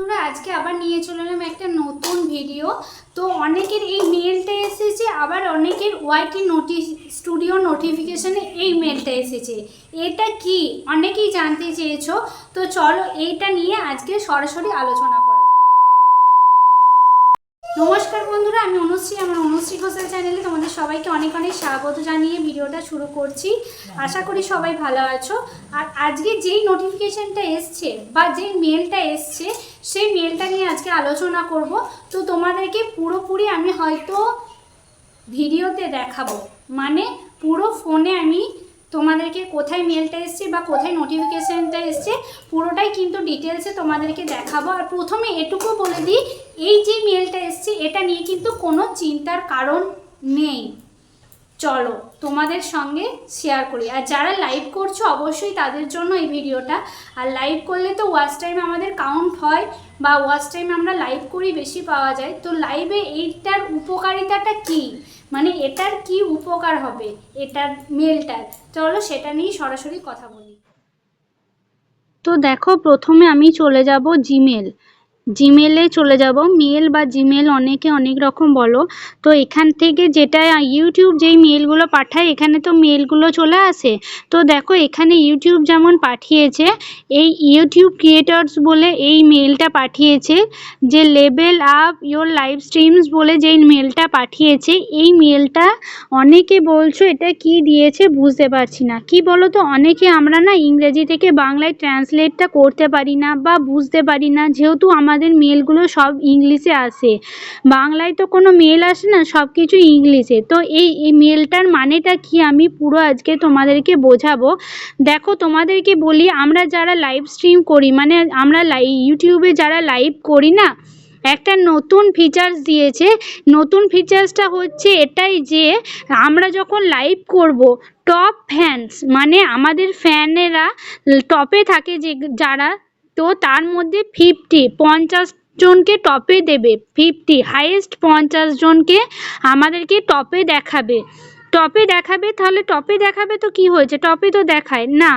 তোমরা আজকে আবার নিয়ে চলে এলাম একটা নতুন ভিডিও তো অনেকের এই মেলটা এসেছে, আবার অনেকের ওয়াইটি নোটি স্টুডিও নোটিফিকেশানে এই মেলটা এসেছে। এটা কি? অনেকেই জানতে চেয়েছো। তো চলো এইটা নিয়ে আজকে সরাসরি আলোচনা করা। নমস্কার বন্ধুরা, আমি অনুশ্রী, আমার অনুশ্রী ঘোষাল চ্যানেলে তোমাদের সবাইকে অনেক অনেক স্বাগত জানিয়ে ভিডিওটা শুরু করছি। আশা করি সবাই ভালো আছো। আর আজকে যেই নোটিফিকেশনটা এসছে বা যেই মেলটা এসছে, সেই মেলটা নিয়ে আজকে আলোচনা করব। তো তোমাদেরকে পুরোপুরি আমি হয়তো ভিডিওতে দেখাবো। মানে পুরো ফোনে আমি তোমাদেরকে কোথায় মেলটা এসছে বা কোথায় নোটিফিকেশানটা এসছে, পুরোটাই কিন্তু ডিটেলসে তোমাদেরকে দেখাবো। আর প্রথমে এটুকু বলে দিই, এই যে মেলটা এসছে, এটা নিয়ে কিন্তু কোনো চিন্তার কারণ নেই। চলো তোমাদের সঙ্গে শেয়ার করি। আর যারা লাইভ করছ অবশ্যই তাদের জন্য এই ভিডিওটা আর লাইভ করলে তো ওয়াচ টাইম আমাদের কাউন্ট হয় বা ওয়াচ টাইম আমরা লাইভ করি বেশি পাওয়া যায়। তো লাইভে এইটার উপকারিতাটা কি? মানে এটার কি উপকার হবে? এটার মেলটার চলো সেটা নিয়েই সরাসরি কথা বলি। তো দেখো, প্রথমে আমি চলে যাব জিমেল জিমেলে চলে যাব। মেল বা জিমেল অনেকে অনেক রকম বলো। তো এখান থেকে যেটা ইউটিউব যেই মেলগুলো পাঠায়, এখানে তো মেলগুলো চলে আসে। তো দেখো, এখানে ইউটিউব যেমন পাঠিয়েছে, এই ইউটিউব ক্রিয়েটার্স বলে এই মেলটা পাঠিয়েছে, যে level up your live streams বলে যেই মেলটা পাঠিয়েছে, এই মেলটা অনেকে বলছো এটা কি দিয়েছে বুঝতে পারছি না। কি বলো তো অনেকে আমরা না ইংরেজি থেকে বাংলায় ট্রান্সলেটটা করতে পারি না বা বুঝতে পারি না, যেহেতু আমাদের মেলগুলো সব ইংলিশে আসে। বাংলায় তো কোনো মেল আসে না, সব কিছু ইংলিশে। তো এই এই মেলটার মানেটা কি? আমি পুরো আজকে তোমাদেরকে বোঝাবো। দেখো, তোমাদেরকে বলি, আমরা যারা লাইভ স্ট্রিম করি মানে আমরা লাই ইউটিউবে যারা লাইভ করি না, একটা নতুন ফিচার্স দিয়েছে। নতুন ফিচার্সটা হচ্ছে এটাই যে, আমরা যখন লাইভ করব টপ ফ্যান্স মানে আমাদের ফ্যানেরা টপে থাকে যে, যারা তো তার মধ্যে ফিফটি পঞ্চাশ জনকে টপে দেবে। ফিফটি হাইয়েস্ট পঞ্চাশ জনকে আমাদেরকে টপে দেখাবে। টপে দেখাবে, তাহলে টপে দেখাবে তো কি হয়েছে? টপে তো দেখায়। না,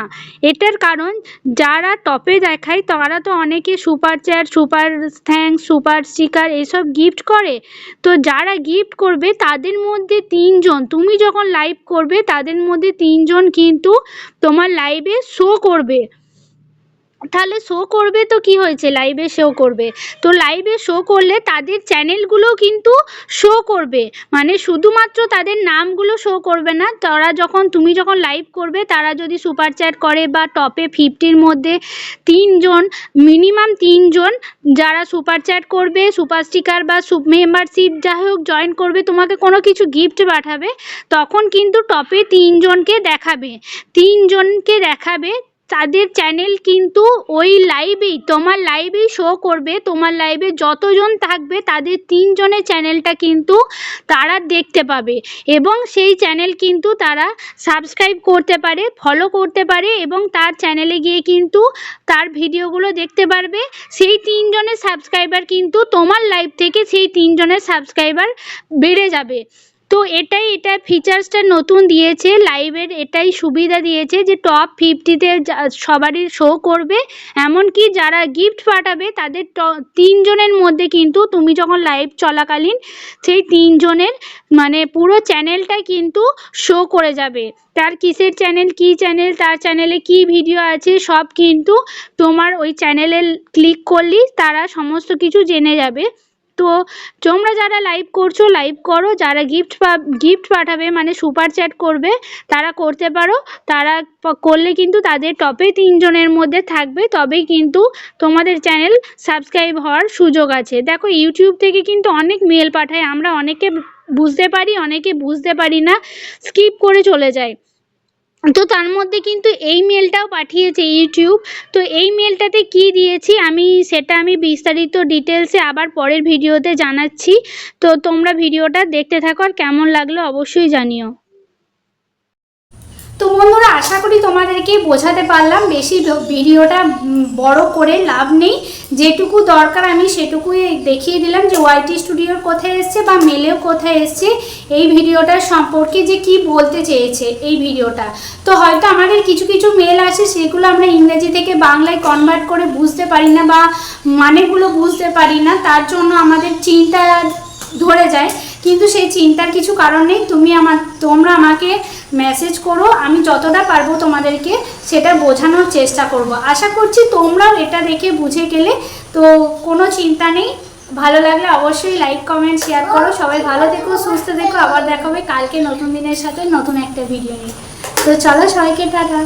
এটার কারণ যারা টপে দেখায়, তারা তো অনেকে super chat super thanks super sticker এসব গিফট করে। তো যারা গিফট করবে, তাদের মধ্যে তিনজন, তুমি যখন লাইভ করবে, তাদের মধ্যে তিনজন কিন্তু তোমার লাইভে শো করবে। তাহলে শো করবে তো কি হয়েছে? লাইভে শো করবে। তো লাইভে শো করলে তাদের চ্যানেলগুলোও কিন্তু শো করবে। মানে শুধুমাত্র তাদের নামগুলো শো করবে না, তারা যখন, তুমি যখন লাইভ করবে, তারা যদি সুপার চ্যাট করে বা টপে ফিফটির মধ্যে তিনজন মিনিমাম তিনজন যারা সুপার চ্যাট করবে সুপার স্টিকার বা মেম্বারশিপ যাই হোক জয়েন করবে, তোমাকে কোনো কিছু গিফট পাঠাবে, তখন কিন্তু টপে তিনজনকে দেখাবে। তিনজনকে দেখাবে তাদের চ্যানেল কিন্তু ওই লাইভেই তোমার লাইভেই শো করবে, তোমার লাইভে যতজন থাকবে, তাদের তিনজনের চ্যানেলটা কিন্তু তারা দেখতে পাবে। এবং সেই চ্যানেল কিন্তু তারা সাবস্ক্রাইব করতে পারে ফলো করতে পারে এবং তার চ্যানেলে গিয়ে কিন্তু তার ভিডিওগুলো দেখতে পারবে। সেই তিনজনের সাবস্ক্রাইবার কিন্তু তোমার লাইভ থেকে সেই তিনজনের সাবস্ক্রাইবার বেড়ে যাবে। তো এটাই, এটা ফিচার্সটা নতুন দিয়েছে লাইভের এটাই সুবিধা দিয়েছে যে টপ ফিফটিতে সবারই শো করবে। এমনকি যারা গিফট পাঠাবে, তাদের তিনজনের মধ্যে কিন্তু তুমি যখন লাইভ চলাকালীন, সেই তিনজনের মানে পুরো চ্যানেলটাই কিন্তু শো করে যাবে। তার কিসের চ্যানেল কী চ্যানেল তার চ্যানেলে কী ভিডিও আছে, সব কিন্তু তোমার ওই চ্যানেলে ক্লিক করলেই তারা সমস্ত কিছু জেনে যাবে। তো তোমরা যারা লাইভ করছ লাইভ করো। যারা গিফট গিফট পাঠাবে মানে সুপার চ্যাট করবে, তারা করতে পারো। তারা করলে কিন্তু তাদের টপে তিনজনের মধ্যে থাকবে। তবেই কিন্তু তোমাদের চ্যানেল সাবস্ক্রাইব হওয়ার সুযোগ আছে। দেখো ইউটিউব থেকে কিন্তু অনেক মেল পাঠায়। আমরা অনেকে বুঝতে পারি, অনেকে বুঝতে পারি না। স্কিপ করে চলে যায় তো তার মধ্যে কিন্তু এই মেলটাও পাঠিয়েছে ইউটিউব তো এই মেলটাতে কি দিয়েছি আমি সেটা আমি বিস্তারিত ডিটেলসে আবার পরের ভিডিওতে জানাচ্ছি। তো তোমরা ভিডিওটা দেখতে থাকো আর কেমন লাগল অবশ্যই জানিও। তো বন্ধুরা, আশা করি তোমাদেরকে বোঝাতে পারলাম। বেশি ভিডিওটা বড় করে লাভ নেই। যেটুকু দরকার আমি সেটুকুই দেখিয়ে দিলাম যে ওয়াইটি স্টুডিওর কোথায় এসছে বা মেলেও কোথায় এসছে। এই ভিডিওটার সম্পর্কে যে কি বলতে চেয়েছে এই ভিডিওটা। তো হয়তো আমাদের কিছু কিছু মেল আছে সেগুলো আমরা ইংরেজি থেকে বাংলায় কনভার্ট করে বুঝতে পারি না বা মানেগুলো বুঝতে পারি না। তার জন্য আমাদের চিন্তা ধরে যায়। কিন্তু সেই চিন্তার কিছু কারণ নেই। তুমি আমার, তোমরা আমাকে মেসেজ করো, আমি যতটা পারব তোমাদেরকে সেটা বোঝানোর চেষ্টা করব। আশা করছি তোমরাও এটা দেখে বুঝে গেলে। তো কোনো চিন্তা নেই, ভালো লাগলে অবশ্যই লাইক কমেন্ট শেয়ার করো। সবাই ভালো থেকো, সুস্থ থেকো। আবার দেখাবে কালকে নতুন দিনের সাথে নতুন একটা ভিডিও নিয়ে। তো চলো সবাইকে টাটা।